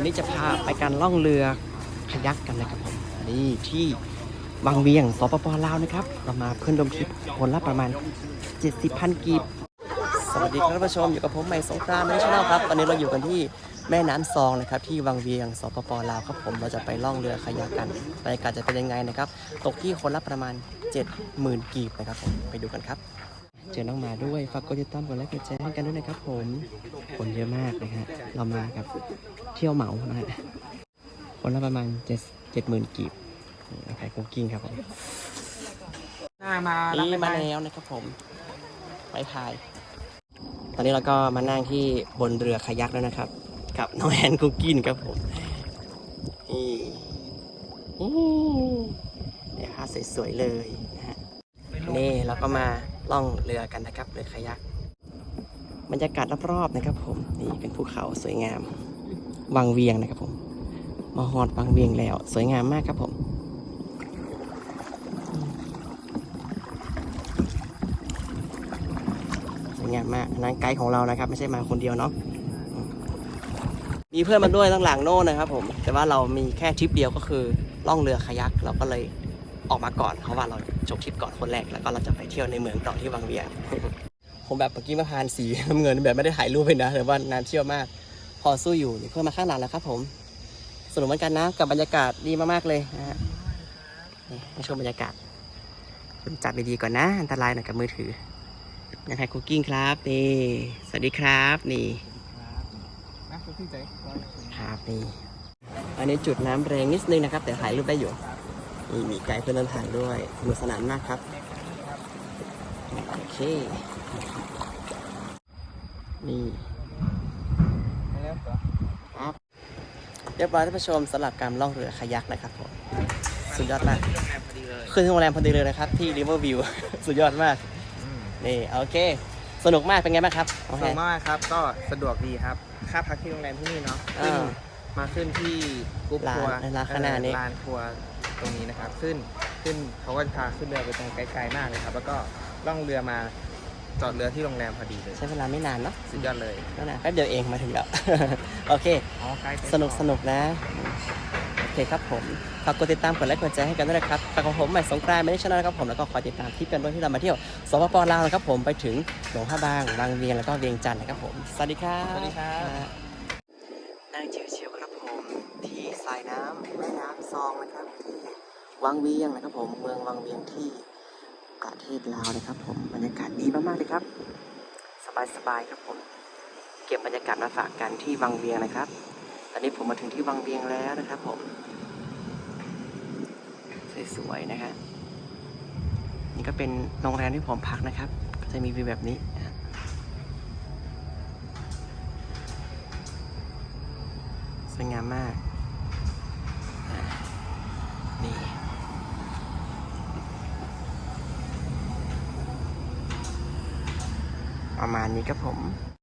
วันนี้จะพาไปการล่องเรือคายักกันนะครับผมนี่ที่วังเวียงสปปลาวนะครับเรามาเพื่อนดมทริปคนละประมาณ 70พันกีบสวัสดีครับท่านผู้ชมอยู่กับผมใหม่สงกรานต์ในช่องครับตอนนี้เราอยู่กันที่แม่น้ำซองนะครับที่วังเวียงสปปลาวครับผมเราจะไปล่องเรือคายักกันบรรยากาศจะเป็นยังไงนะครับ ตกที่คนละประมาณ 70,000กีบนะครับผมไปดูกันครับ เจอน้องหมาด้วย ฝากกดติดตามกดไลค์กดแชร์ให้กันด้วยนะครับผม คนเยอะมากนะฮะ เรามากับเที่ยวเหมานะฮะ คนละประมาณเจ็ดเจ็ดหมื่นกีบนี่ขายคุกกิ้งครับผมหน้ามารับนี่ไม่มาแล้วนะครับผม ไปพาย ตอนนี้เราก็มานั่งที่บนเรือคายักแล้วนะครับ กับน้องแอนคุกกิ้งครับผมนี่นี่เนี่ยค่ะสวยๆเลยนะฮะนี่เราก็มา ล่องเรือกันนะครับเรือคายักบรรยากาศรอบๆนะครับ ผมนี่เป็นภูเขาสวยงามวังเวียงนะครับ ผมมาฮอดวังเวียงแล้ว สวยงามมากครับผมสวยงามมากนั้นไกด์ของเรานะครับ ไม่ใช่มาคนเดียวเนาะมมีเพื่อนมาด้วยตั้งหลังโน่นนะครับ ผม แต่ว่าเรามีแค่ทริปเดียวก็คือล่องเรือคายักเราก็เลย ออกมาก่อน เพราะว่าเราจบทริปก่อนคนแรกแล้วก็เราจะไปเที่ยวในเมืองต่อที่วังเวียงผมแบบเมื่อกี้มาพานสีน้ำเงินแบบไม่ได้ถ่ายรูปเลยนะแต่ว่านานเที่ยวมาก พอสู้อยู่นี่เพื่อนมาข้างหลังแล้วครับผมสนุกเหมือนกันนะกับบรรยากาศดีมากๆเลยนะฮะนี่มาชมบรรยากาศคุณจับดีๆก่อนนะ อันตรายหน่อยกับมือถือยังไงคุกกิ้งครับนี่สวัสดีครับนี่นะคุณพี่ใจครับนี่อันนี้จุดน้ำแรงนิดนึงนะครับ แต่ถ่ายรูปได้อยู่ นี่มีไกด์เพื่อนเดินทางด้วยสนุกสนานมากครับ โอเค นี่มาแล้วเหรอครับเรียบร้อยท่านผู้ชมสำหรับการล่องเรือคายักนะครับผม สุดยอดมากโรงแรมพอดีเลยขึ้นที่โรงแรมพอดีเลยนะครับ ที่ River View สุดยอดมาก นี่โอเค สนุกมากเป็นไงบ้างครับโอสเคนุกมากครับ ก็สะดวกดีครับ ค่าพักที่โรงแรมที่นี่เนาะขึ้นอ่ามาขึ้นที่กรุ๊ปร้านทัวร์ร้านข้างหน้านี้เออร้านทัวร์ ตรงนี้นะครับขึ้นขึ้นเขาก็จะพาขึ้นเรือไปตรงไกลๆมากเลยครับ แล้วก็ล่องเรือมาจอดเรือที่โรงแรมพอดีเลยใช้เวลาไม่นานเนาะสุดยอดเลยไม่นานแป๊บเดียวเองมาถึงแล้ว โอเค อ๋อใกล้ไปสนุกสนุกนะ โอเคครับผมฝากกดติดตามกดไลค์กดแชร์ให้กันด้วยนะครับฝากของผมใหม่สงกรานต์ไม่ได้ชนะครับผมแล้วก็คอยติดตามที่เป็นด้วยที่เรามาเที่ยวสปปลาวนะครับผมไปถึงหลวงพระบางบางเวียงแล้วก็เวียงจันทร์นะครับผมสวัสดีครับสวัสดีครับนั่งชิวๆครับผมที่สายน้ำแม่น้ำซองนะครับที่ วังเวียงนะครับ ผมเมืองวังเวียงที่ประเทศลาวนะครับ ผมบรรยากาศดีมากๆเลยครับ สบายๆครับผม เก็บบรรยากาศมาฝากกันที่วังเวียงนะครับ ตอนนี้ผมมาถึงที่วังเวียงแล้วนะครับ ผมสวยๆนะฮะนี่ก็เป็นโรงแรมที่ผมพักนะครับ ก็จะมีวิวแบบนี้สวยงามมากอ่านี่ ประมาณนี้ครับผม